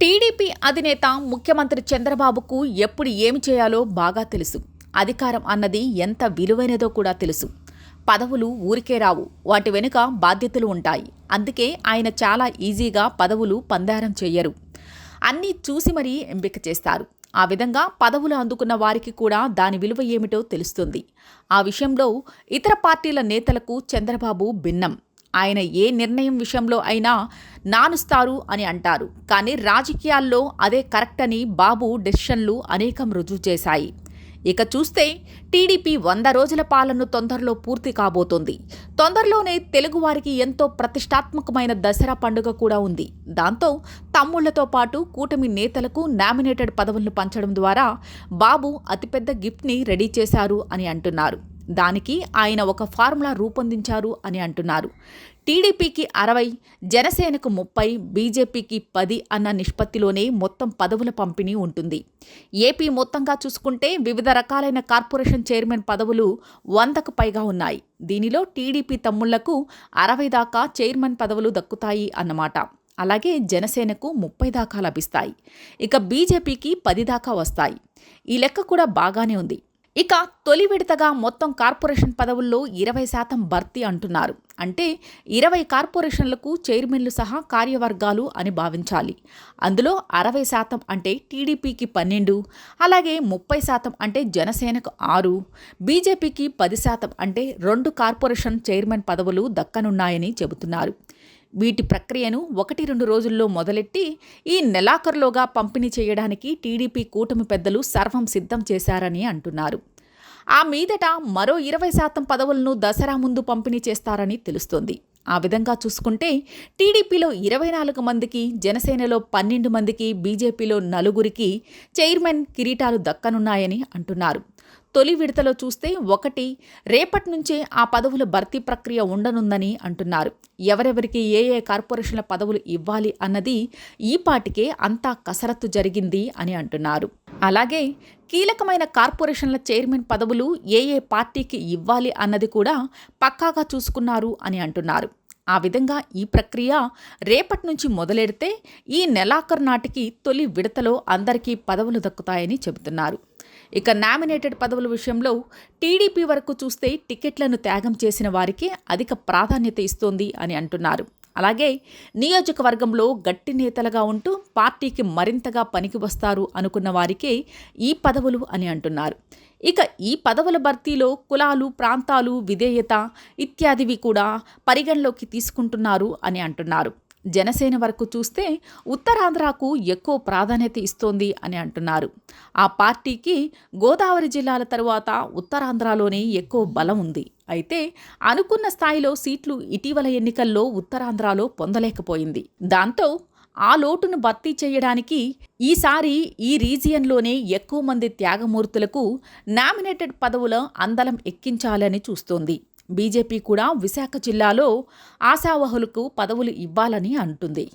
TDP అధినేత ముఖ్యమంత్రి చంద్రబాబుకు ఎప్పుడు ఏమి చేయాలో బాగా తెలుసు. అధికారం అన్నది ఎంత విలువైనదో కూడా తెలుసు. పదవులు ఊరికే రావు. వాటి వెనుక బాధ్యతలు ఉంటాయి. అందుకే ఆయన చాలా ఈజీగా పదవులు పందారం చెయ్యరు అన్నీ చూసి మరీ ఎంపిక చేస్తారు. ఆ విధంగా పదవులు అందుకున్న వారికి కూడా దాని విలువ ఏమిటో తెలుస్తుంది. ఆ విషయంలో ఇతర పార్టీల నేతలకు చంద్రబాబు భిన్నం. ఆయన ఏ నిర్ణయం విషయంలో అయినా నానుస్తారు అని అంటారు. కానీ రాజకీయాల్లో అదే కరెక్ట్ అని బాబు డెసిషన్లు అనేకం రుజువు చేశాయి. ఇక చూస్తే టీడీపీ వంద రోజుల పాలన తొందరలో పూర్తి కాబోతోంది. తొందరలోనే తెలుగువారికి ఎంతో ప్రతిష్టాత్మకమైన దసరా పండుగ కూడా ఉంది. దాంతో తమ్ముళ్ళతో పాటు కూటమి నేతలకు నామినేటెడ్ పదవులను పంచడం ద్వారా బాబు అతిపెద్ద గిఫ్ట్ని రెడీ చేశారు అని అంటున్నారు. దానికి ఆయన ఒక ఫార్ములా రూపొందించారు అని అంటున్నారు. టీడీపీకి అరవై జనసేనకు ముప్పై బీజేపీకి పది అన్న నిష్పత్తిలోనే మొత్తం పదవుల పంపిణీ ఉంటుంది. ఏపీ మొత్తంగా చూసుకుంటే వివిధ రకాలైన కార్పొరేషన్ చైర్మన్ పదవులు వందకు పైగా ఉన్నాయి. దీనిలో టీడీపీ తమ్ముళ్ళకు అరవై దాకా చైర్మన్ పదవులు దక్కుతాయి అన్నమాట. అలాగే జనసేనకు ముప్పై దాకా లభిస్తాయి. ఇక బీజేపీకి పది దాకా వస్తాయి. ఈ లెక్క కూడా బాగానే ఉంది. ఇక తొలి విడతగా మొత్తం కార్పొరేషన్ పదవుల్లో ఇరవై శాతం భర్తీ అంటున్నారు. అంటే ఇరవై కార్పొరేషన్లకు చైర్మన్లు సహా కార్యవర్గాలు అని భావించాలి. అందులో అరవై శాతం అంటే టీడీపీకి పన్నెండు అలాగే ముప్పై శాతం అంటే జనసేనకు ఆరు బీజేపీకి పది శాతం అంటే రెండు కార్పొరేషన్ చైర్మన్ పదవులు దక్కనున్నాయని చెబుతున్నారు. వీటి ప్రక్రియను ఒకటి రెండు రోజుల్లో మొదలెట్టి ఈ నెలాఖరులోగా పంపిణీ చేయడానికి టీడీపీ కూటమి పెద్దలు సర్వం సిద్ధం చేశారని అంటున్నారు. ఆ మీదట మరో ఇరవై శాతం పదవులను దసరా ముందు పంపిణీ చేస్తారని తెలుస్తోంది. ఆ విధంగా చూసుకుంటే టీడీపీలో ఇరవై నాలుగు మందికి జనసేనలో పన్నెండు మందికి బీజేపీలో నలుగురికి చైర్మన్ కిరీటాలు దక్కనున్నాయని అంటున్నారు. తొలి విడతలో చూస్తే ఒకటి రేపటి నుంచే ఆ పదవుల భర్తీ ప్రక్రియ ఉండనుందని అంటున్నారు. ఎవరెవరికి ఏ ఏ కార్పొరేషన్ల పదవులు ఇవ్వాలి అన్నది ఈ పాటికే అంతా కసరత్తు జరిగింది అని అంటున్నారు. అలాగే కీలకమైన కార్పొరేషన్ల చైర్మన్ పదవులు ఏ ఏ పార్టీకి ఇవ్వాలి అన్నది కూడా పక్కాగా చూసుకున్నారు అని అంటున్నారు. ఆ విధంగా ఈ ప్రక్రియ రేపటి నుంచి మొదలెడితే ఈ నెలాఖరు నాటికి తొలి విడతలో అందరికీ పదవులు దక్కుతాయని చెబుతున్నారు. ఇక నామినేటెడ్ పదవుల విషయంలో టీడీపీ వరకు చూస్తే టికెట్లను త్యాగం చేసిన వారికి అధిక ప్రాధాన్యత ఇస్తోంది అని అంటున్నారు. అలాగే నియోజకవర్గంలో గట్టి నేతలుగా ఉంటూ పార్టీకి మరింతగా పనికి వస్తారు అనుకున్న వారికే ఈ పదవులు అని అంటున్నారు. ఇక ఈ పదవుల భర్తీలో కులాలు ప్రాంతాలు విధేయత ఇత్యాదివి కూడా పరిగణలోకి తీసుకుంటున్నారు అని అంటున్నారు. జనసేన వరకు చూస్తే ఉత్తరాంధ్రకు ఎక్కువ ప్రాధాన్యత ఇస్తోంది అని అంటున్నారు. ఆ పార్టీకి గోదావరి జిల్లాల తరువాత ఉత్తరాంధ్రలోనే ఎక్కువ బలం ఉంది. అయితే అనుకున్న స్థాయిలో సీట్లు ఇటీవల ఎన్నికల్లో ఉత్తరాంధ్రలో పొందలేకపోయింది. దాంతో ఆ లోటును భర్తీ చేయడానికి ఈసారి ఈ రీజియన్లోనే ఎక్కువ మంది త్యాగమూర్తులకు నామినేటెడ్ పదవుల అందలం ఎక్కించాలని చూస్తోంది. బీజేపీ కూడా విశాఖ జిల్లాలో ఆశావహులకు పదవులు ఇవ్వాలని అంటుంది.